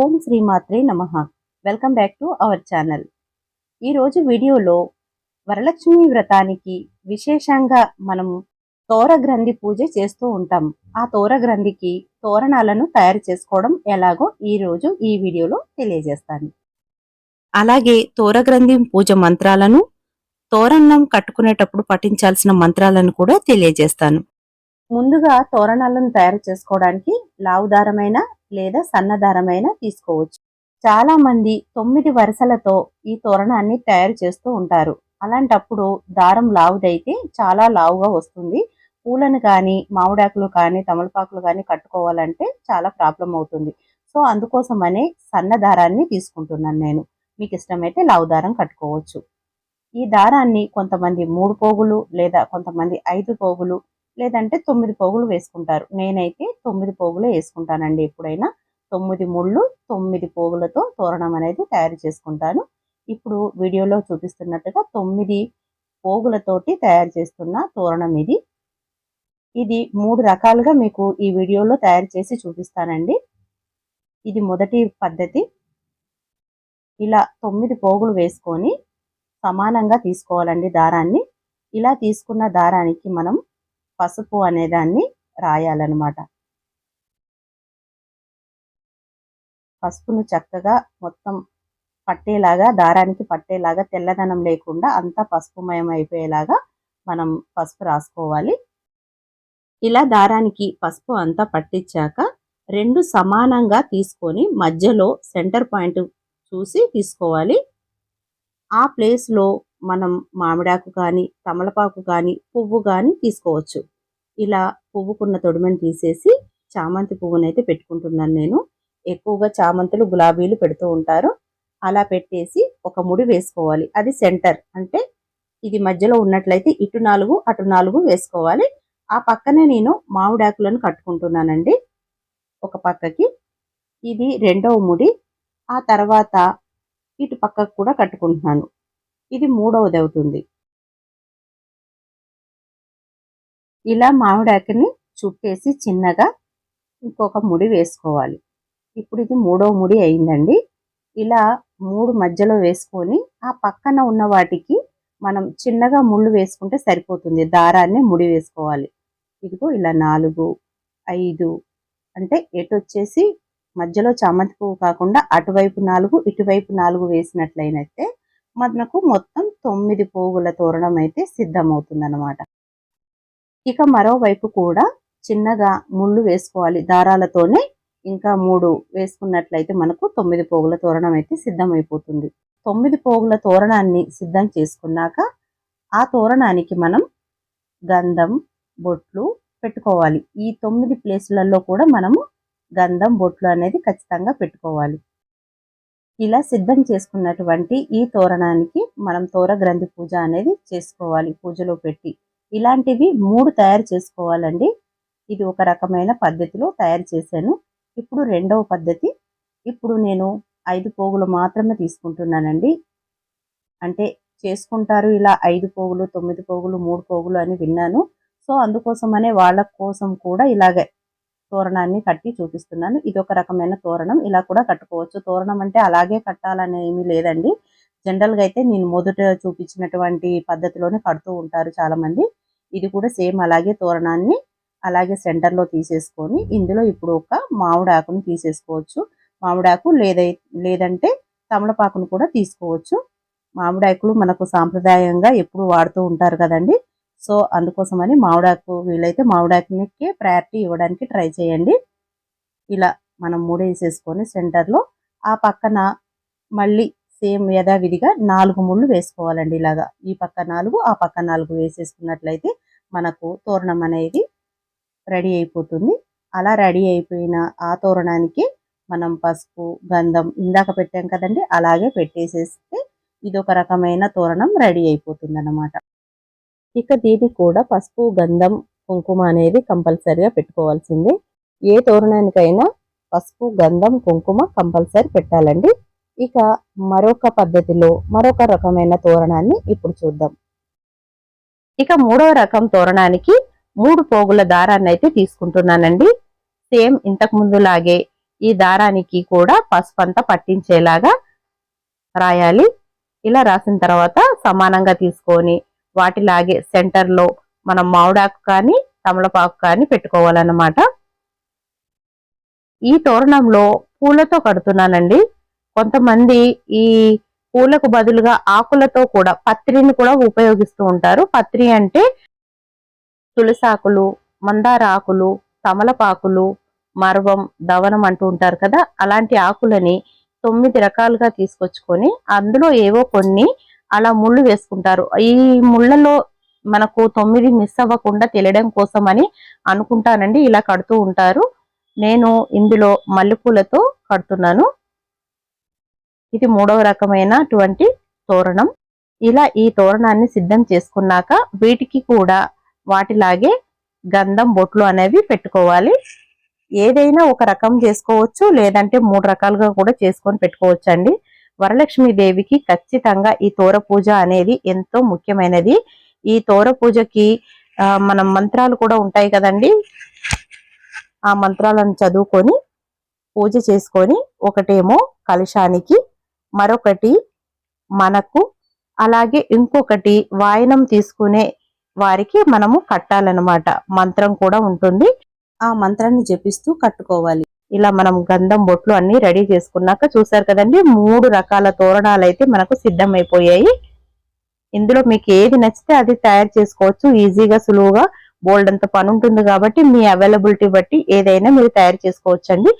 ఓం శ్రీమాత్రే నమ. Welcome back to our channel. ఈరోజు వీడియోలో వరలక్ష్మి వ్రతానికి విశేషంగా మనము తోర గ్రంథి పూజ చేస్తూ ఉంటాం. ఆ తోర గ్రంథికి తోరణాలను తయారు చేసుకోవడం ఎలాగో ఈరోజు ఈ వీడియోలో తెలియజేస్తాను. అలాగే తోర గ్రంథి పూజ మంత్రాలను తోరణం కట్టుకునేటప్పుడు పఠించాల్సిన మంత్రాలను కూడా తెలియజేస్తాను. ముందుగా తోరణాలను తయారు చేసుకోవడానికి లావుదారమైన లేదా సన్నదారమైన తీసుకోవచ్చు. చాలా మంది తొమ్మిది వరుసలతో ఈ తోరణాన్ని తయారు చేస్తూ ఉంటారు. అలాంటప్పుడు దారం లావుదైతే చాలా లావుగా వస్తుంది. పూలను కానీ మామిడాకులు కానీ తమలపాకులు కానీ కట్టుకోవాలంటే చాలా ప్రాబ్లం అవుతుంది. సో అందుకోసమనే సన్న దారాన్ని తీసుకుంటున్నాను నేను. మీకు ఇష్టమైతే లావు దారం కట్టుకోవచ్చు. ఈ దారాన్ని కొంతమంది మూడు పోగులు లేదా కొంతమంది ఐదు పోగులు లేదంటే తొమ్మిది పోగులు వేసుకుంటారు. నేనైతే తొమ్మిది పోగులు వేసుకుంటానండి ఎప్పుడైనా. తొమ్మిది ముళ్ళు తొమ్మిది పోగులతో తోరణం అనేది తయారు చేసుకుంటాను. ఇప్పుడు వీడియోలో చూపిస్తున్నట్టుగా తొమ్మిది పోగులతోటి తయారు చేస్తున్న తోరణం ఇది. ఇది మూడు రకాలుగా మీకు ఈ వీడియోలో తయారు చేసి చూపిస్తానండి. ఇది మొదటి పద్ధతి. ఇలా తొమ్మిది పోగులు వేసుకొని సమానంగా తీసుకోవాలండి దారాన్ని. ఇలా తీసుకున్న దారానికి మనం పసుపు అనేదాన్ని రాయాలన్నమాట. పసుపును చక్కగా మొత్తం పట్టేలాగా దారానికి పట్టేలాగా తెల్లదనం లేకుండా అంతా పసుపుమయం అయిపోయేలాగా మనం పసుపు రాసుకోవాలి. ఇలా దారానికి పసుపు అంతా పట్టించాక రెండు సమానంగా తీసుకొని మధ్యలో సెంటర్ పాయింట్ చూసి తీసుకోవాలి. ఆ ప్లేస్లో మనం మామిడాకు కానీ తమలపాకు కానీ పువ్వు కానీ తీసుకోవచ్చు. ఇలా పువ్వుకున్న తొడిమని తీసేసి చామంతి పువ్వునైతే పెట్టుకుంటున్నాను నేను. ఎక్కువగా చామంతులు గులాబీలు పెడుతూ ఉంటారు. అలా పెట్టేసి ఒక ముడి వేసుకోవాలి. అది సెంటర్ అంటే ఇది మధ్యలో ఉన్నట్లయితే ఇటు నాలుగు అటు నాలుగు వేసుకోవాలి. ఆ పక్కనే నేను మామిడాకులను కట్టుకుంటున్నానండి. ఒక పక్కకి ఇది రెండవ ముడి. ఆ తర్వాత ఇటు పక్కకు కూడా కట్టుకుంటున్నాను. ఇది మూడవది అవుతుంది ఇలా మామిడాకిని చుట్టేసి చిన్నగా ఇంకొక ముడి వేసుకోవాలి. ఇప్పుడు ఇది మూడవ ముడి అయిందండి. ఇలా మూడు మధ్యలో వేసుకొని ఆ పక్కన ఉన్న వాటికి మనం చిన్నగా ముళ్ళు వేసుకుంటే సరిపోతుంది. దారాన్ని ముడి వేసుకోవాలి. ఇదిగో ఇలా నాలుగు ఐదు అంటే ఎటు వచ్చేసి మధ్యలో చామంతి పువ్వు కాకుండా అటువైపు నాలుగు ఇటువైపు నాలుగు వేసినట్లయినట్టే మనకు మొత్తం తొమ్మిది పోగుల తోరణం అయితే సిద్ధమవుతుందన్నమాట. ఇక మరోవైపు కూడా చిన్నగా ముళ్ళు వేసుకోవాలి దారాలతోనే. ఇంకా మూడు వేసుకున్నట్లయితే మనకు తొమ్మిది పోగుల తోరణం అయితే సిద్ధమైపోతుంది. తొమ్మిది పోగుల తోరణాన్ని సిద్ధం చేసుకున్నాక ఆ తోరణానికి మనం గంధం బొట్లు పెట్టుకోవాలి. ఈ తొమ్మిది ప్లేసులలో కూడా మనము గంధం బొట్లు అనేది ఖచ్చితంగా పెట్టుకోవాలి. ఇలా సిద్ధం చేసుకున్నటువంటి ఈ తోరణానికి మనం తోర గ్రంథి పూజ అనేది చేసుకోవాలి పూజలో పెట్టి. ఇలాంటివి మూడు తయారు చేసుకోవాలండి. ఇది ఒక రకమైన పద్ధతిలో తయారు చేశాను. ఇప్పుడు రెండవ పద్ధతి. ఇప్పుడు నేను ఐదు పోగులు మాత్రమే తీసుకుంటున్నానండి. అంటే చేసుకుంటారు ఇలా ఐదు పోగులు తొమ్మిది పోగులు మూడు పోగులు అని విన్నాను. సో అందుకోసమనే వాళ్ళ కోసం కూడా ఇలాగే తోరణాన్ని కట్టి చూపిస్తున్నాను. ఇది ఒక రకమైన తోరణం. ఇలా కూడా కట్టుకోవచ్చు. తోరణం అంటే అలాగే కట్టాలనే ఏమీ లేదండి. జనరల్గా అయితే నేను మొదట చూపించినటువంటి పద్ధతిలోనే కడుతూ ఉంటారు చాలా మంది ఇది కూడా సేమ్ అలాగే తోరణాన్ని అలాగే సెంటర్లో తీసేసుకొని ఇందులో ఇప్పుడు ఒక మామిడాకును తీసేసుకోవచ్చు. మామిడాకు లేదై లేదంటే తమలపాకును కూడా తీసుకోవచ్చు. మామిడాకులు మనకు సాంప్రదాయంగా ఎప్పుడు వాడుతూ ఉంటారు కదండి. సో అందుకోసమని మామిడాకు వీలైతే మామిడాకునికి ప్రయారిటీ ఇవ్వడానికి ట్రై చేయండి. ఇలా మనం మూడు వేసేసుకొని సెంటర్లో ఆ పక్కన మళ్ళీ సేమ్ యథావిధిగా నాలుగు ముళ్ళు వేసుకోవాలండి ఇలాగా. ఈ పక్క నాలుగు ఆ పక్క నాలుగు వేసేసుకున్నట్లయితే మనకు తోరణం అనేది రెడీ అయిపోతుంది. అలా రెడీ అయిపోయిన ఆ తోరణానికి మనం పసుపు గంధం ఇందాక పెట్టాం కదండి అలాగే పెట్టేసేస్తే ఇది ఒక రకమైన తోరణం రెడీ అయిపోతుంది అన్నమాట ఇక దీనికి కూడా పసుపు గంధం కుంకుమ అనేది కంపల్సరిగా పెట్టుకోవాల్సిందే. ఏ తోరణానికైనా పసుపు గంధం కుంకుమ కంపల్సరీ పెట్టాలండి. ఇక మరొక పద్ధతిలో మరొక రకమైన తోరణాన్ని ఇప్పుడు చూద్దాం. ఇక మూడవ రకం తోరణానికి మూడు పోగుల దారాన్ని అయితే తీసుకుంటున్నానండి. సేమ్ ఇంతకు ముందులాగే ఈ దారానికి కూడా పసుపు అంతా పట్టించేలాగా రాయాలి. ఇలా రాసిన తర్వాత సమానంగా తీసుకొని వాటిలాగే సెంటర్లో మనం మామిడాకు కానీ తమలపాకు కానీ పెట్టుకోవాలన్నమాట. ఈ తోరణంలో పూలతో కడుతున్నానండి. కొంతమంది ఈ పూలకు బదులుగా ఆకులతో కూడా పత్రిని కూడా ఉపయోగిస్తూ ఉంటారు. పత్రి అంటే తులసాకులు మందార ఆకులు తమలపాకులు మరవం దవనం అంటూ ఉంటారు కదా. అలాంటి ఆకులని తొమ్మిది రకాలుగా తీసుకొచ్చుకొని అందులో ఏవో కొన్ని అలా ముళ్ళు వేసుకుంటారు. ఈ ముళ్ళలో మనకు తొమ్మిది మిస్ అవ్వకుండా తెలియడం కోసం అని అనుకుంటానండి. ఇలా కడుతూ ఉంటారు. నేను ఇందులో మల్లెపూలతో కడుతున్నాను. ఇది మూడవ రకమైనటువంటి తోరణం. ఇలా ఈ తోరణాన్ని సిద్ధం చేసుకున్నాక వీటికి కూడా వాటిలాగే గంధం బొట్లు అనేవి పెట్టుకోవాలి. ఏదైనా ఒక రకం చేసుకోవచ్చు లేదంటే మూడు రకాలుగా కూడా చేసుకొని పెట్టుకోవచ్చు అండి వరలక్ష్మి దేవికి ఖచ్చితంగా ఈ తోర పూజ అనేది ఎంతో ముఖ్యమైనది. ఈ తోర పూజకి మనం మంత్రాలు కూడా ఉంటాయి కదండి. ఆ మంత్రాలను చదువుకొని పూజ చేసుకొని ఒకటేమో కలశానికి మరొకటి మనకు అలాగే ఇంకొకటి వాయనం తీసుకునే వారికి మనము కట్టాలన్నమాట. మంత్రం కూడా ఉంటుంది. ఆ మంత్రాన్ని జపిస్తూ కట్టుకోవాలి. ఇలా మనం గంధం బొట్లు అన్ని రెడీ చేసుకున్నాక చూసారు కదండి మూడు రకాల తోరణాలు అయితే మనకు సిద్ధమైపోయాయి. ఇందులో మీకు ఏది నచ్చితే అది తయారు చేసుకోవచ్చు. ఈజీగా సులువుగా బోల్డ్ అంత పని ఉంటుంది కాబట్టి మీ అవైలబిలిటీ బట్టి ఏదైనా మీరు తయారు చేసుకోవచ్చండి.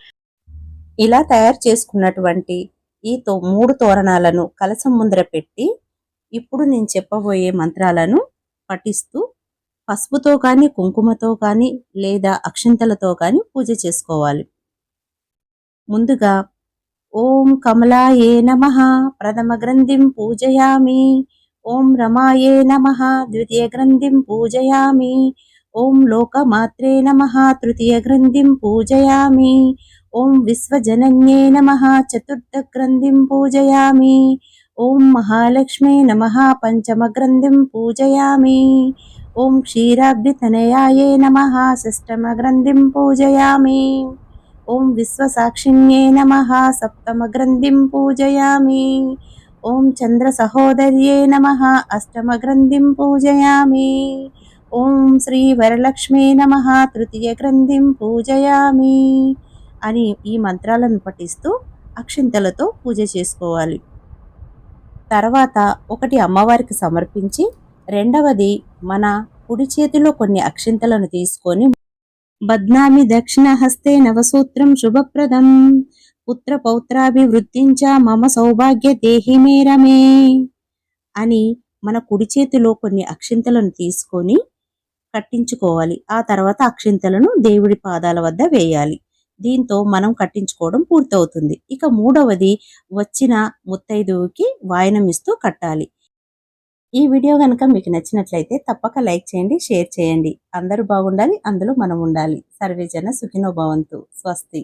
ఇలా తయారు చేసుకున్నటువంటి ఈ తో మూడు తోరణాలను కలసం ముందర పెట్టి ఇప్పుడు నేను చెప్పబోయే మంత్రాలను పఠిస్తూ పసుపుతో కానీ కుంకుమతో కానీ లేదా అక్షింతలతో కానీ పూజ చేసుకోవాలి. ముందుగా ఓం కమలాయే నమ ప్రథమ గ్రంథిం పూజయామి. ఓం రమాయే నమ ద్వితీయ గ్రంథిం పూజయామి. ఓం లోకమాత్రే నమ తృతీయ గ్రంథిం పూజయామి. ఓం విశ్వజనన్యే నమ చతుర్థ గ్రంథిం పూజయామి. ఓం మహాలక్ష్మే నమ పంచమ గ్రంథిం పూజయామి. ఓం క్షీరాబ్దితనయాయే నమ షష్టమ గ్రంథిం పూజయామి. ఓం విశ్వసాక్షిణ్యే నమ. సప్తమగ్రంథిం పూజయామి. ఓం చంద్రసహోదర్యే నమ. అష్టమగ్రంథిం పూజయామి. ఓం శ్రీ వరలక్ష్మీ నమ. తృతీయ గ్రంథిం పూజయామి అని ఈ మంత్రాలను పఠిస్తూ అక్షింతలతో పూజ చేసుకోవాలి. తర్వాత ఒకటి అమ్మవారికి సమర్పించి రెండవది మన కుడి చేతిలో కొన్ని అక్షింతలను తీసుకొని బద్నామి దక్షిణహస్తే నవసూత్రం శుభప్రదం. పుత్ర పౌత్రాభివృద్ధించ మమ సౌభాగ్య దేహి మేరమే అని మన కుడి చేతిలో కొన్ని అక్షింతలను తీసుకొని కట్టించుకోవాలి. ఆ తర్వాత అక్షింతలను దేవుడి పాదాల వద్ద వేయాలి. దీంతో మనం కట్టించుకోవడం పూర్తవుతుంది. ఇక మూడవది వచ్చిన ముత్తైదువుకి వాయనం ఇస్తూ కట్టాలి. ఈ వీడియో కనుక మీకు నచ్చినట్లయితే తప్పక లైక్ చేయండి షేర్ చేయండి. అందరూ బాగుండాలి అందులో మనం ఉండాలి. సర్వేజన సుఖినో భవంతు. స్వస్తి.